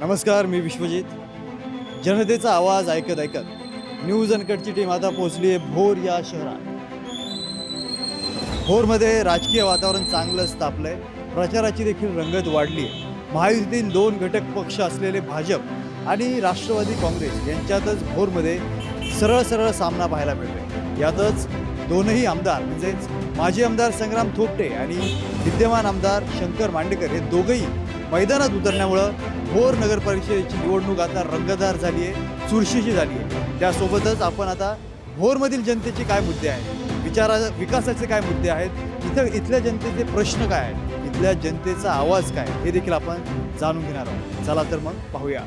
नमस्कार मी विश्वजित. जनतेचा आवाज ऐकत ऐकत न्यूज अनकटची टीम आता पोहोचली आहे भोर या शहरात. भोरमध्ये राजकीय वातावरण चांगलंच तापलंय प्रचाराची देखील रंगत वाढली आहे महायुतीतील दोन घटक पक्ष असलेले भाजप आणि राष्ट्रवादी काँग्रेस यांच्यातच भोरमध्ये सरळ सरळ सामना पाहायला मिळतोय. यातच दोनही आमदार म्हणजेच माजी आमदार संग्राम थोपटे आणि विद्यमान आमदार शंकर मांडेकर हे दोघंही मैदानात उतरल्यामुळं भोर नगर परिषदेची निवडणूक आता रंगतदार झाली आहे चुरशीची झाली आहे. त्यासोबतच आपण आता भोरमधील जनतेचे काय मुद्दे आहेत विचारा विकासाचे काय मुद्दे आहेत इथं इथल्या जनतेचे प्रश्न काय आहेत इथल्या जनतेचा आवाज काय हे देखील आपण जाणून घेणार आहोत. चला तर मग पाहूया.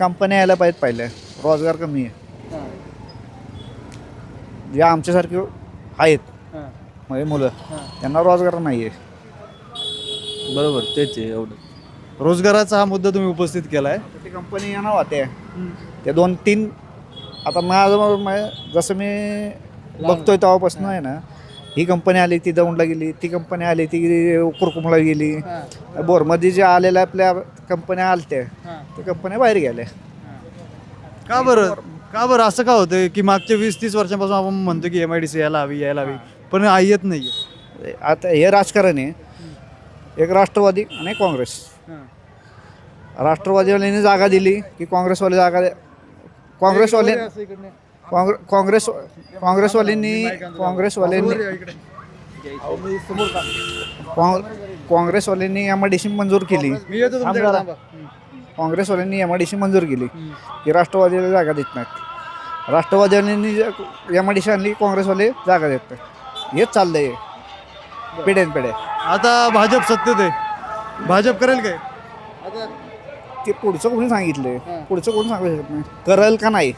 कंपन्या यायला पाहिजेत पहिले. रोजगार कमी आहे. जे आमच्यासारखे आहेत. म्हणजे मुलं. त्यांना रोजगार नाही आहे बरोबर तेच आहे एवढं. रोजगाराचा हा मुद्दा तुम्ही उपस्थित केलाय. ती कंपनी येणार होत्या त्या दोन तीन आता माझं म- म- जसं मी बघतोय तेव्हापासून आहे ना ही कंपनी आली ती दौंडला गेली ती कंपनी आली ती कुरकुमला गेली. बोरमध्ये जे आलेल्या आपल्या कंपन्या आलत्या त्या कंपन्या बाहेर गेल्या. का बरं? का बरं? असं का होतं की मागच्या वीस तीस वर्षांपासून आपण म्हणतो की एम आय डी सी यायला हवी यायला हवी पण आ- येत नाही आता हे राजकारण आहे. एक राष्ट्रवादी आणि काँग्रेस. राष्ट्रवादीवाल्यांनी जागा दिली की काँग्रेसवाले जागा काँग्रेसवाले काँग्रे- काँग्रेस काँग्रेसवाल्यांनी काँग्रेसवाल्यांनी काँग्रेसवाल्यांनी एम आय डी सी मंजूर केली. काँग्रेसवाल्यांनी एम आय डी सी मंजूर केली. की राष्ट्रवादीला जागा देत नाहीत. राष्ट्रवादीवाल्यांनी एम आय डी सी आणली काँग्रेसवाले जागा देत नाहीत. हेच चाललंय. पिढ्यान पिढ्या. आता भाजप सत्तेत आहे. भाजप करेल काय? ते पुढचं कोणी सांगितलंय? पुढचं कोणी सांगू शकत नाही. करेल का नाही?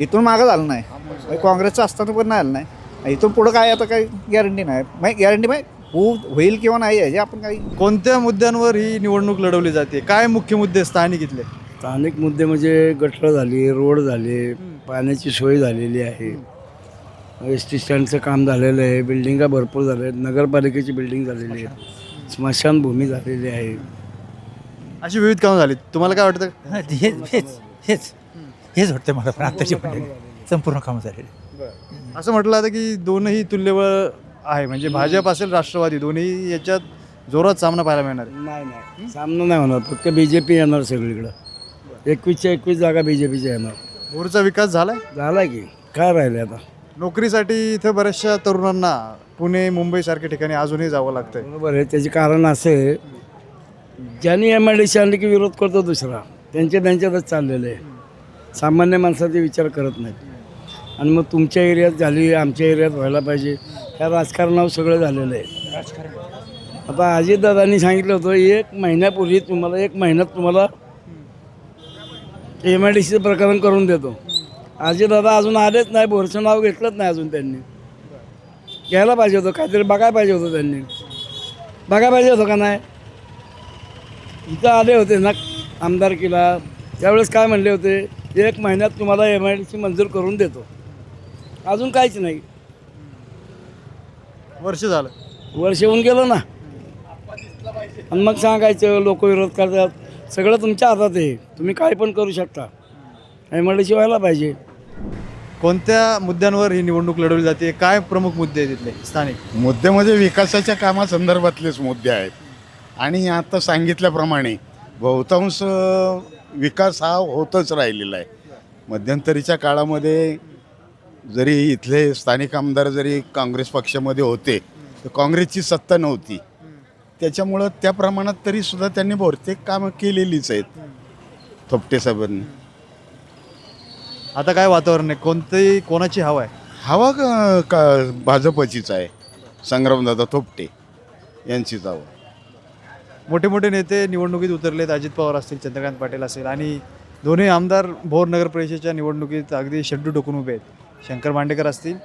इथून मागं झालं नाही. म्हणजे काँग्रेसचं असताना पण नाही आलं नाही. इथून पुढं काय आता काही गॅरंटी नाही. माहिती गॅरंटी माहिती हो होईल किंवा नाही याची आपण काही कोणत्या मुद्द्यांवर ही निवडणूक लढवली जाते? काय मुख्य मुद्दे स्थानिक इथले? स्थानिक मुद्दे म्हणजे गटर झाली रोड झाले पाण्याची सोय झालेली आहे. एस टी स्टँडचं काम झालेलं आहे बिल्डिंगा भरपूर झाल्या आहेत नगरपालिकेची बिल्डिंग झालेली आहे स्मशानभूमी. झालेली आहे. अशी विविध कामं झाली तुम्हाला काय वाटतं? हेच हेच हेच. हेच वाटतं मला पण आत्ताची मंडळी संपूर्ण कामं झालेली. असं म्हटलं जातं की दोनही तुल्यबळ आहे. म्हणजे भाजप असेल राष्ट्रवादी दोन्ही याच्यात जोरात सामना पाहायला मिळणार आहे. नाही नाही. सामना नाही होणार. फक्त बी जे पी येणार सगळीकडं. एकवीसच्या एकवीस जागा बी जे पीच्या येणार. भोरचा विकास झालाय? झाला की. काय राहिले आता? नोकरीसाठी इथं बऱ्याचशा तरुणांना पुणे मुंबई सारख्या ठिकाणी अजूनही जावं लागतंय. बरोबर आहे. त्याचे कारण असे आहे, ज्यांनी एम आय डी सी आणली की विरोध करतो दुसरा. त्यांच्या त्यांच्यातच चाललेलं आहे. सामान्य माणसाचे विचार करत नाहीत. आणि मग तुमच्या एरियात झाली आमच्या एरियात व्हायला पाहिजे. ह्या राजकारणावर सगळं झालेलं आहे. आता अजितदादांनी सांगितलं होतं एक महिन्यापूर्वी तुम्हाला एक महिन्यात तुम्हाला एम आय डी सीचं प्रकरण करून देतो. अजितदादा अजून आलेच नाही भोरचं नाव घेतलंच नाही अजून त्यांनी. घ्यायला पाहिजे होतं काहीतरी बघायला पाहिजे होतं त्यांनी. बघायला पाहिजे होतं का नाही? इथं आले होते ना आमदारकीला. त्यावेळेस काय म्हणले होते? एक महिन्यात तुम्हाला एम आय डी सी मंजूर करून देतो. अजून काहीच नाही. वर्ष झालं. वर्ष येऊन गेलं ना. आणि मग सांगायचं लोक विरोध करतात. सगळं तुमच्या हातात आहे. तुम्ही काय पण करू शकता. एम आय डी सी व्हायला पाहिजे. कोणत्या मुद्द्यांवर ही निवडणूक लढवली जाते? काय प्रमुख मुद्दे आहेत तिथले स्थानिक. मुद्दे म्हणजे विकासाच्या कामासंदर्भातलेच मुद्दे आहेत. आणि आता सांगितल्याप्रमाणे बहुतांश विकास हा होतच राहिलेला आहे. मध्यंतरीच्या काळामध्ये जरी इथले स्थानिक आमदार जरी काँग्रेस पक्षामध्ये होते तर काँग्रेसची सत्ता नव्हती. त्याच्यामुळं त्या प्रमाणात तरी सुद्धा त्यांनी बहुतेक कामं केलेलीच आहेत. थोपटे साहेबांनी. आता काय वातावरण आहे? कोणती कोणाची हवा आहे? हवा का का भाजपचीच आहे. संग्रामदादा थोपटे यांचीच हवा. मोठे मोठे नेते निवडणुकीत उतरलेत. अजित पवार असतील चंद्रकांत पाटील असेल आणि दोन्ही आमदार भोर नगर परिषदेच्या निवडणुकीत अगदी शेड्डू टोकून उभे आहेत. शंकर मांडेकर असतील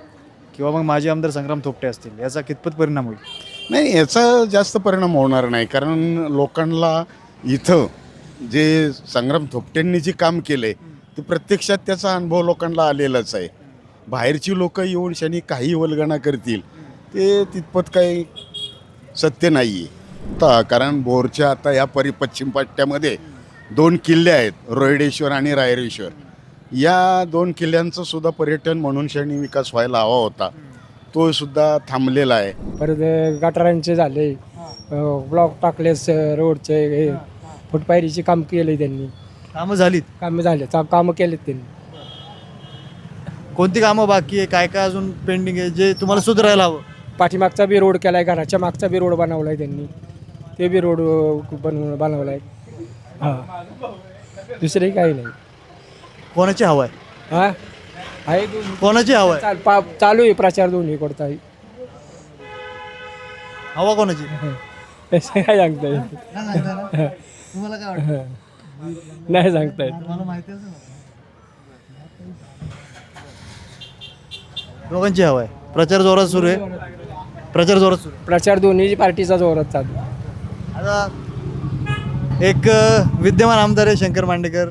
किंवा मग माजी आमदार संग्राम थोपटे असतील. याचा कितपत परिणाम होईल? नाही याचा जास्त परिणाम होणार नाही. कारण लोकांना इथं जे संग्राम थोपटेंनी जे काम केलं आहे ते प्रत्यक्षात त्याचा अनुभव लोकांना आलेलाच आहे. बाहेरची लोक येऊन शनी काही वल्गणा करतील ते तितपत काही सत्य नाही आहे ता कारण भोरच्या आता या परि पश्चिम पट्ट्यामध्ये दोन किल्ले आहेत रोहिडेश्वर आणि रायरेश्वर. या दोन किल्ल्यांचं सुद्धा पर्यटन म्हणून शनी विकास व्हायला हवा होता. तो सुद्धा थांबलेला आहे. परत गटारांचे झाले. ब्लॉक टाकले रोडचे हे फुटपायरीचे काम केले त्यांनी. कामं झालीत? कामं झाले चा- कामं केलेत त्यांनी. कोणती कामं बाकी आहे? काय काय अजून पेंडिंग आहे? जे तुम्हाला सुधारायला हवं? पाठीमागचा बी रोड केलाय घराच्या मागचा बी रोड बनवलाय त्यांनी. ते बी रोड बनव बनवलाय हां. दुसरे काही नाही. कोणाची हवा आहे? हां? आहे. कोणाची हवा आहे? चाल पा चालू आहे प्रचार दोन्ही करता हवा कोणाची? तसं काय सांगता येत तुम्हाला काय वाटतं? नाही सांगता येत. तुम्हाला माहिती? दोघांची हवा आहे. प्रचार जोरात सुरू आहे. प्रचार जोरात सुरू प्रचार दोन्ही पार्टीचा जोरात चालू आहे. एक विद्यमान आमदार आहे शंकर मांडेकर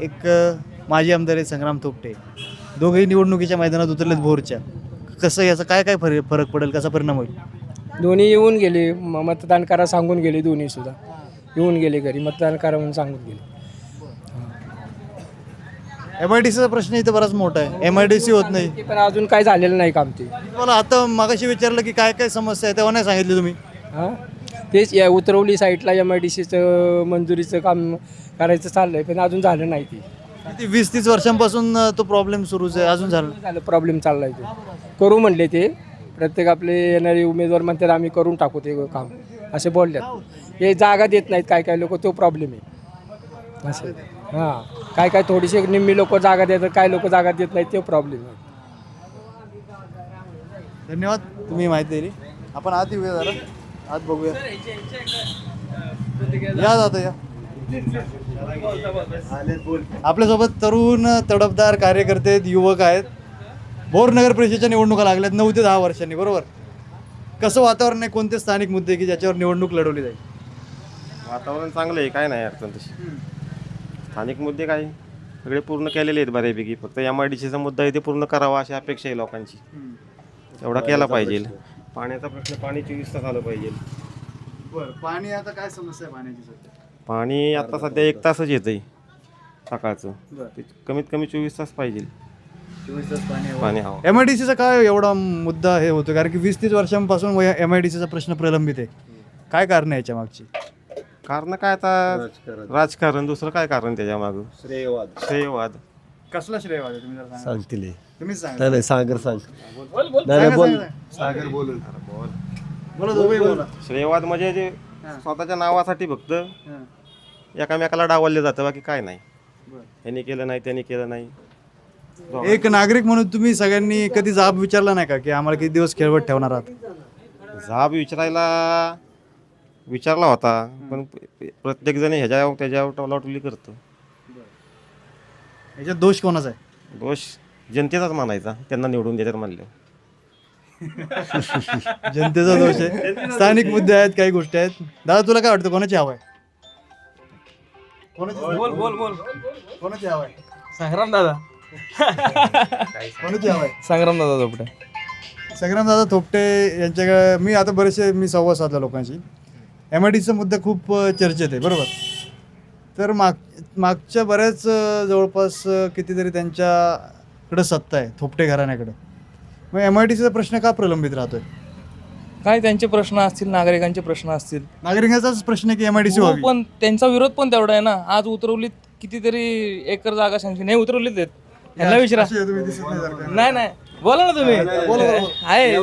एक माजी आमदार आहे संग्राम थोपटे दोघेही निवडणुकीच्या मैदानात उतरलेत भोरच्या. कसं याचा काय काय फरक फरक पडेल? कसा परिणाम होईल? दोन्ही येऊन गेले. म- मतदान करा सांगून गेले दोन्ही सुद्धा. येऊन गेले घरी मतदान करा म्हणून सांगून गेले. एम आय डी सीचा प्रश्न इथं बराच मोठा आहे. एम आय डी सी होत नाही. ते पण अजून काय झालेलं नाही काम ते. तुम्हाला आता मागाशी विचारलं की काय काय समस्या आहे तेव्हा नाही सांगितली तुम्ही. हां? तेच या उतरवली साईडला एम आय डी सीचं मंजुरीचं काम करायचं चाललंय पण अजून झालं नाही ते. किती वीस तीस वर्षांपासून तो प्रॉब्लेम सुरूच आहे अजून झालं? नाही. झालं प्रॉब्लेम चाललाय ते. करू म्हणले ते प्रत्येक आपले येणारे उमेदवार म्हणतात आम्ही करून टाकू ते काम. असे बोलल्यात. हे जागा देत नाहीत काय काय लोक तो प्रॉब्लेम आहे. असं हां काय काय थोडीशी निम्मी लोक जागा देतात काय लोक जागा देत नाहीत तो प्रॉब्लेम आहे. धन्यवाद तुम्ही माहिती दिली. आपण आत येऊया जरा. आत बघूया. या जाता या. आपल्यासोबत तरुण तडफदार कार्यकर्ते आहेत, युवक आहेत. भोर नगर परिषदेच्या निवडणुका लागल्यात नऊ ते दहा वर्षांनी बरोबर? कसं वातावरण आहे? कोणते स्थानिक मुद्दे की ज्याच्यावर निवडणूक लढवली जाईल? वातावरण चांगलं आहे काय नाही अडचण तशी. स्थानिक मुद्दे काय? सगळे पूर्ण केलेले आहेत बऱ्यापैकी. फक्त एम आय डी सीचा मुद्दा आहे ते पूर्ण करावा अशी अपेक्षा आहे लोकांची. एवढा केला पाहिजे. पाण्याचा प्रश्न पाणी चोवीस तास आलं पाहिजे. बरं पाणी आता काय समस्या आहे पाण्याची सध्या? पाणी आता सध्या एक तासच येतंय सकाळचं. बरं. ते कमीत कमी चोवीस तास पाहिजे. चोवीस तास पाणी पाणी हवं. एम आय डी सीचा काय एवढा मुद्दा हे होतो कारण की वीस तीस वर्षांपासून एम आय डी सीचा प्रश्न प्रलंबित आहे. काय कारण आहे याच्या मागची कारण काय आता राजकारण. दुसरं काय कारण त्याच्या मागं श्रेयवाद. श्रेयवाद. कसला श्रेय वाटतं तुम्ही जरा सांगा. सांगतील. तुम्हीच सांगा. नाही नाही सागर सांग. नाही बोल. सांगा. सागर बोल. बोला दोघंही बोला श्रेयवाद म्हणजे जे स्वतःच्या नावासाठी फक्त हां. एकामेकाला डावलले जातं बाकी काय नाही. बरं. यांनी केलं नाही त्यांनी केलं नाही. एक नागरिक म्हणून तुम्ही सगळ्यांनी कधी जाब विचारला नाही का की आम्हाला किती दिवस खेळवत ठेवणार आहात? जाब विचारायला विचारला होता पण प्रत्येक जण ह्याच्या त्याच्यावर टोलाटोली करतो. याच्यात दोष कोणाचा आहे? दोष जनतेचाच मानायचा. त्यांना निवडून देतात म्हणले जनतेचा दोष आहे. स्थानिक मुद्दे आहेत काही गोष्टी आहेत. दादा तुला काय वाटतं कोणाची हवा आहे? कोणाची बोल बोल बोल. कोणाची हवा आहे? संग्राम दादा. कोणाची हवा आहे? संग्राम दादा झोपडे. संग्रामदादा थोपटे यांच्याकडे मी आता बरेचसे मी संवाद साधला लोकांशी. एम आय डीचा मुद्दा खूप अ, चर्चेत आहे बरोबर? तर माग मागच्या बऱ्याच जवळपास कितीतरी त्यांच्याकडं सत्ता आहे थोपटे घराण्याकडं. मग एम आय डी सीचा प्रश्न का प्रलंबित राहतोय? काय त्यांचे प्रश्न असतील नागरिकांचे प्रश्न असतील? नागरिकांचाच प्रश्न आहे की एम आय डी सी हो, व्हावी? पण त्यांचा विरोध पण तेवढा आहे ना. आज उतरवलीत कितीतरी एकर जागा सँक्शन नाही उतरवलीत आहेत. विचारा. असे तुम्ही दिसत नाही जरा का. नाही नाही. बोला ना तुम्ही. आहे?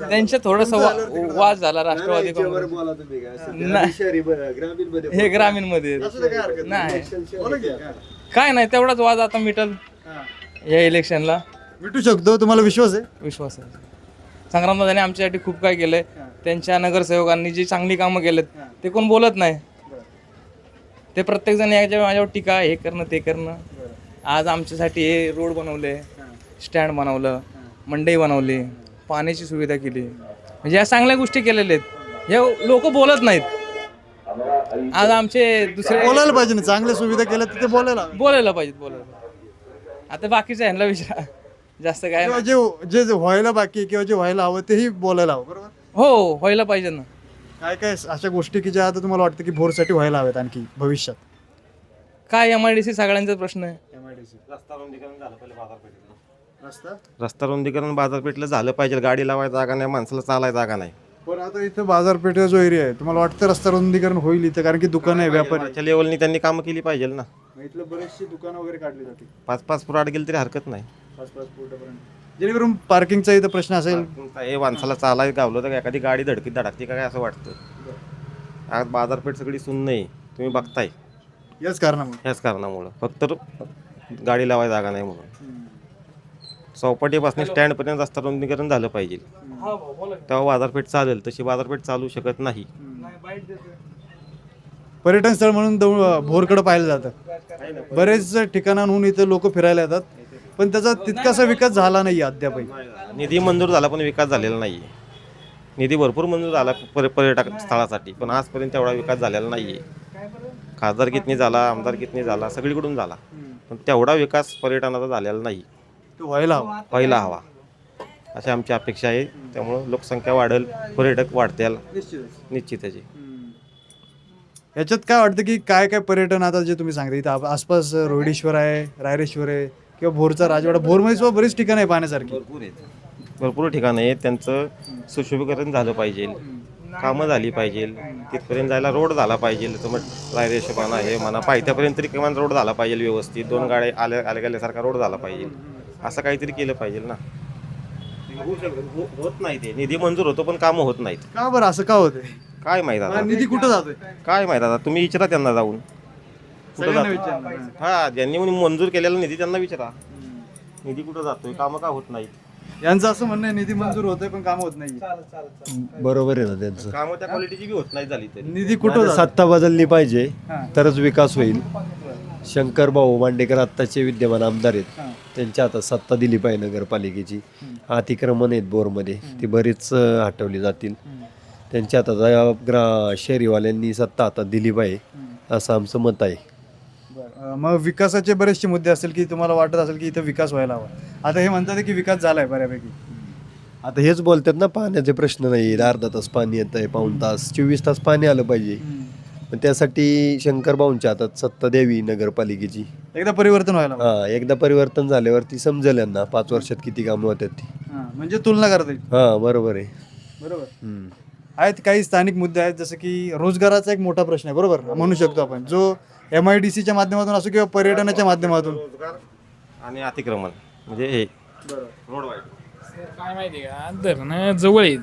त्यांच्या थोडस वाद झाला राष्ट्रवादी काँग्रेस. हे ग्रामीणमध्ये नाही. काय? नाही तेवढाच वाद आता मिटल हा. या इलेक्शनला. भेटू शकतो तुम्हाला विश्वास आहे? विश्वास आहे. संग्रामदादांनी आमच्यासाठी खूप काय केलंय त्यांच्या नगरसेवकांनी जी चांगली कामं केलेत ते कोण बोलत नाही. ते प्रत्येक जण याच्या माझ्यावर टीका हे करणं ते करणं. आज आमच्यासाठी हे रोड बनवले स्टँड बनवलं मंडई बनवली पाण्याची सुविधा केली. म्हणजे या चांगल्या गोष्टी केलेल्या आहेत. हे लोक बोलत नाहीत. आज आमचे दुसरे बोलायला पाहिजे ना. चांगल्या सुविधा केल्या तर ते बोलायला. बोलायला पाहिजेत बोलायला पाहिजे. आता बाकीच्या ह्यांना विचारा जास्त काय जे जे जे व्हायला बाकी किंवा जे व्हायला हवं तेही बोलायला हवं बरोबर? हो व्हायला पाहिजे ना. काय काय अशा गोष्टी की ज्या आता तुम्हाला वाटतं की भोरसाठी व्हायला हव्यात आणखी भविष्यात? काय एम आय डी सी सगळ्यांचा प्रश्न आहे. रस्ता रुंदीकरण झालं पाहिजे बाजारपेठेतलं रस्ता? रस्ता रुंदीकरण बाजारपेठलं झालं पाहिजे. गाडी लावायला जागा नाही माणसाला चालायला जागा नाही. पण आता इथं बाजारपेठेचा जो एरिया आहे तुम्हाला वाटतं रस्ता रुंदीकरण होईल इथं? कारण की दुकान आहे व्यापारी. वरच्या लेवलनी त्यांनी कामं केली पाहिजे ना. इथलं बरेचशी दुकानं वगैरे काढली जातील. पाच पाच फुट आड गेली तरी हरकत नाही. पाच पाच फुटापर्यंत. जेणेकरून पार्किंगचा इथं प्रश्न असेल. हे माणसाला चालायला गावलं तर एखादी गाडी धडकीत धडकते का काय असं वाटतं? आज बाजारपेठ सगळी सुन्न आहे. तुम्ही बघताय. याच कारणामुळे. ह्याच कारणामुळं. फक्त गाडी लावायला जागा नाही म्हणून. चौपाटीपासून स्टँडपर्यंत रस्ता रुंदीकरण झालं पाहिजे. तेव्हा बाजारपेठ चालेल तशी बाजारपेठ चालू शकत नाही. पर्यटन स्थळ म्हणून दौ- भोरकडं पाहिलं जातं बरेच ठिकाणांहून इथं लोक फिरायला येतात. पण त्याचा तितकासा विकास झाला नाही अद्यापही. निधी मंजूर झाला पण विकास झालेला नाही. निधी भरपूर मंजूर झाला पर पर्यटक स्थळासाठी पण आजपर्यंत तेवढा विकास झालेला नाही आहे खासदार कितनी झाला आमदार कितनी झाला सगळीकडून झाला. पण तेवढा विकास पर्यटनाचा झालेला नाही. व्हायला हवा. व्हायला हवा. अशी आमची अपेक्षा आहे. त्यामुळं लोकसंख्या वाढेल पर्यटक वाढतील. निश्चितच. आहे याच्यात काय वाटतं की काय काय पर्यटन आता जे तुम्ही सांगता इथं आप- आसपास रोहिडेश्वर आहे रायरेश्वर आहे किंवा भोरचा राजवाडा भोरमध्ये सुद्धा बरीच ठिकाणं आहे पाहण्यासारखी. भरपूर ठिकाणं आहेत. त्यांचं सुशोभीकरण झालं पाहिजे. कामं झाली पाहिजे. तिथपर्यंत जायला रोड झाला पाहिजे. तर मग रायरेश्वर म्हणा हे म्हणा पायथ्यापर्यंत तरी किमान रोड झाला पाहिजे व्यवस्थित. दोन गाड्या आल्या आल्या गेल्यासारखा रोड झाला पाहिजे. असं काहीतरी केलं पाहिजे ना. होऊ शकत- हो- होत नाही ते. निधी मंजूर होतो पण कामं होत नाहीत. का बरं असं का होतंय? काय माहीत आता? निधी कुठं जातोय? काय माहीत आता? तुम्ही विचारा त्यांना जाऊन. कुठं सगळ्यांना जातो विचारणार. हा ज्यांनी मंजूर केलेला निधी त्यांना विचारा. निधी कुठं जातोय? कामं का होत नाहीत? यांचं असं म्हणणं आहे निधी मंजूर होतोय पण काम होत नाही बरोबर आहे ना त्यांचं. कामं त्या क्वालिटीची बी होत नाही झाली तरी. निधी कुठं? सत्ता बदलली पाहिजे हां. तरच विकास होईल. शंकर भाऊ मांडेकर आत्ताचे विद्यमान आमदार आहेत. त्यांच्या हातात सत्ता दिली पाहिजे नगरपालिकेची. अतिक्रमण आहेत बोरमध्ये. ती बरीच हटवली जातील. त्यांच्या या ग्रा शहरीवाल्यांनी सत्ता हातात दिली पाहिजे. असं आमचं मत आहे. मग विकासाचे बरेचसे मुद्दे असेल की तुम्हाला वाटत असेल की इथं विकास व्हायला हवा. आता हे म्हणतात की विकास झालाय बऱ्यापैकी. आता हेच बोलतात ना पाण्याचे प्रश्न नाही अर्धा तास पाणी येत आहे पाऊण तास चोवीस तास पाणी आलं पाहिजे. पण त्यासाठी शंकर भाऊंच्या हातात सत्ता द्यावी नगरपालिकेची. एकदा परिवर्तन व्हायला हवं. हा एकदा परिवर्तन झाल्यावरती समजेल यांना पाच वर्षात किती कामं होतात ती. हां, म्हणजे तुलना करता येईल. हा बरोबर आहे. बरोबर. हम्म. आहेत काही स्थानिक मुद्दे आहेत जसं की रोजगाराचा एक मोठा प्रश्न आहे बरोबर? म्हणू शकतो आपण. जो एम आय डी सीच्या माध्यमातून असो किंवा पर्यटनाच्या माध्यमातून. रोजगार आणि अतिक्रमण म्हणजे हे. काय माहिती का? धरणं जवळ आहेत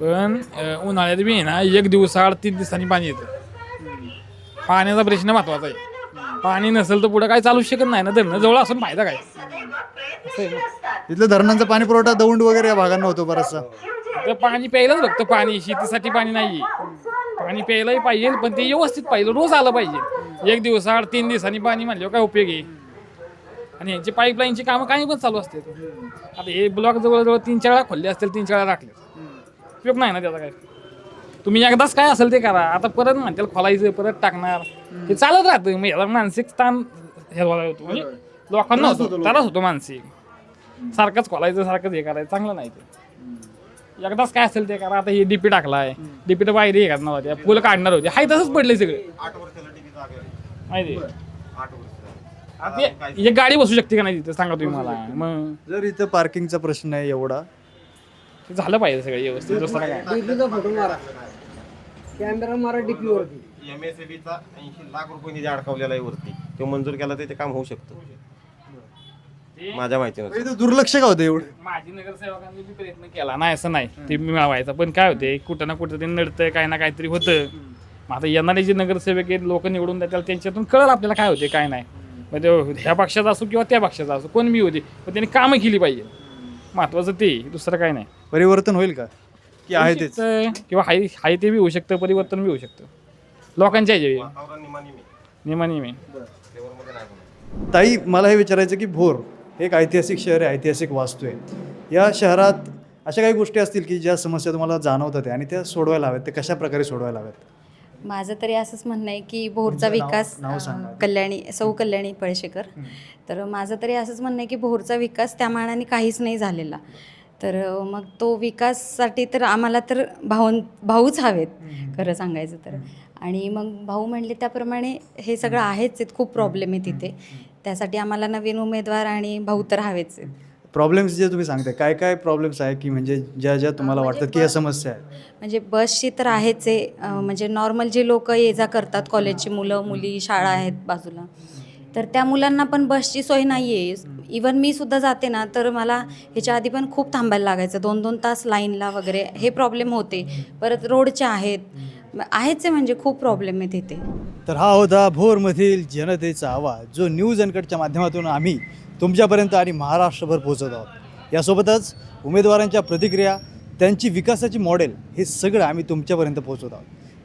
पण अ, उन्हाळ्यात बी आहे ना एक दिवस आड तीन दिवसांनी पाणी येतं. पाण्याचा प्रश्न महत्त्वाचा आहे. पाणी नसेल तर पुढे काय चालू शकत नाही ना? धरणं जवळ असून फायदा काय? असं आहे ना. इथलं धरणांचा पाणी पुरवठा दौंड वगैरे या भागांना होतो बराचसा. तर पाणी प्यायलाच फक्त पाणी शेतीसाठी पाणी नाही पाणी प्यायलाही पाहिजे पण ते व्यवस्थित पाहिजे रोज आलं पाहिजे. एक दिवस आड तीन दिवसांनी पाणी म्हणल्यावर काय उपयोग आहे? आणि यांची पाईपलाईनची कामं काही पण चालू असते आता हे ब्लॉक जवळजवळ तीन चार वेळा खोलले असतील तीन चार वेळा राखले उपयोग नाही ना त्याचा काय? तुम्ही एकदाच काय असेल ते करा. आता परत म्हणतील खोलायचं परत टाकणार. हे चालत राहतं. मग याला मानसिक ताण हेरवायला होतो. म्हणजे लोकांना होतो त्रास होतो मानसिक. सारखंच खोलायचं सारखंच हे करायचं. चांगलं नाही ते. एकदाच काय असेल ते करा. आता हे डीपी टाकलाय. डीपी तर बाहेर हे करणार होते. फुलं काढणार होते. हाय तसंच पडले सगळे. आठ वर्षाला टीव्ही जागा आहे. माहिती हे- एक गाडी बसू शकते का नाही तिथं? सांगा तुम्ही मला. मग. जर इथं पार्किंगचा प्रश्न आहे एवढा झालं पाहिजे सगळं व्यवस्थित. दुसरं काय? एम एस चा ऐंशी लाख रुपये निधी अडकवलेला आहे वरती. तो मंजूर केला तर ते काम होऊ शकतं. माझ्या माहितीनुसार. इथं दुर्लक्ष का होतं एवढं? माझी नगरसेवकांनी बी प्रयत्न केला. नाही असं नाही. ते मिळवायचा पण काय होते कुठं ना कुठं ते नडतंय काय ना काहीतरी होतं. मग आता येणारे जे नगरसेवक आहेत लोक निवडून देतात त्यांच्यातून कळलं आपल्याला काय होते काय नाही. मग ते ह्या पक्षाचा असो किंवा त्या पक्षाचा असो कोण बी होते पण त्यांनी कामं केली पाहिजे. महत्वाचं ते दुसरं काय नाही. परिवर्तन होईल का? की आहे तेच. किंवा हाय हाय ते बी होऊ शकतं परिवर्तन बी होऊ शकतं. लोकांच्या ह्याच्या वातावरण निमानी मी नियमाने मी फ्लेवरमध्ये नाही होणार. ताई मला हे विचारायचं की भोर हे एक ऐतिहासिक शहर आहे ऐतिहासिक वास्तू आहे. या शहरात अशा काही गोष्टी असतील की ज्या समस्या तुम्हाला जाणवतात आणि त्या सोडवायला हव्यात ते कशा प्रकारे सोडवायला हव्यात? माझं तरी असंच म्हणणं आहे की भोरचा विकास नाव अ, सांगा. कल्याणी सौ कल्याणी पळशेकर. तर माझं तरी असंच म्हणणं आहे की भोरचा विकास त्या मानाने काहीच नाही झालेला. तर मग तो विकाससाठी तर आम्हाला तर भाऊ भाऊच हवेत खरं सांगायचं तर. आणि मग भाऊ म्हणले त्याप्रमाणे हे सगळं आहेच आहेत खूप प्रॉब्लेम आहे तिथे. त्यासाठी आम्हाला नवीन उमेदवार आणि भाऊ तर हवेच आहेत. प्रॉब्लेम्स जे तुम्ही सांगताय काय काय प्रॉब्लेम्स आहे की म्हणजे ज्या ज्या तुम्हाला म्हणजे वाटतात की या समस्या आहेत? म्हणजे बसची तर आहेच आहे. म्हणजे नॉर्मल जे लोक ये जा करतात कॉलेजची मुलं मुली शाळा आहेत बाजूला. तर त्या मुलांना पण बसची सोय नाही आहे इवन मी सुद्धा जाते ना तर मला ह्याच्या आधी पण खूप थांबायला लागायचं. दोन दोन तास लाईनला वगैरे हे प्रॉब्लेम होते. परत रोडचे आहेत. आहेच आहे म्हणजे खूप प्रॉब्लेम आहे तिथे तर हा होता भोरमधील जनतेचा आवाज जो न्यूज अनकटच्या माध्यमातून आम्ही तुमच्यापर्यंत आणि महाराष्ट्रभर पोहोचत आहोत. यासोबतच उमेदवारांच्या प्रतिक्रिया त्यांची विकासाची मॉडेल हे सगळं आम्ही तुमच्यापर्यंत पोहोचवत आहोत.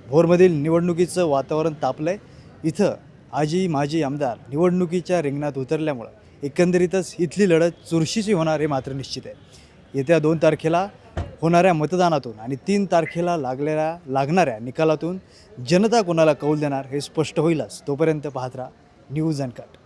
भोरमधील निवडणुकीचं वातावरण तापलं आहे इथं आजी माजी आमदार निवडणुकीच्या रिंगणात उतरल्यामुळं एकंदरीतच इथली लढत चुरशीची होणार हे मात्र निश्चित आहे. येत्या दोन तारखेला होणाऱ्या मतदानातून आणि तीन तारखेला लागलेल्या लागणाऱ्या निकालातून जनता कोणाला कौल देणार हे स्पष्ट होईलच. तोपर्यंत पाहत राहा न्यूज अँड कट.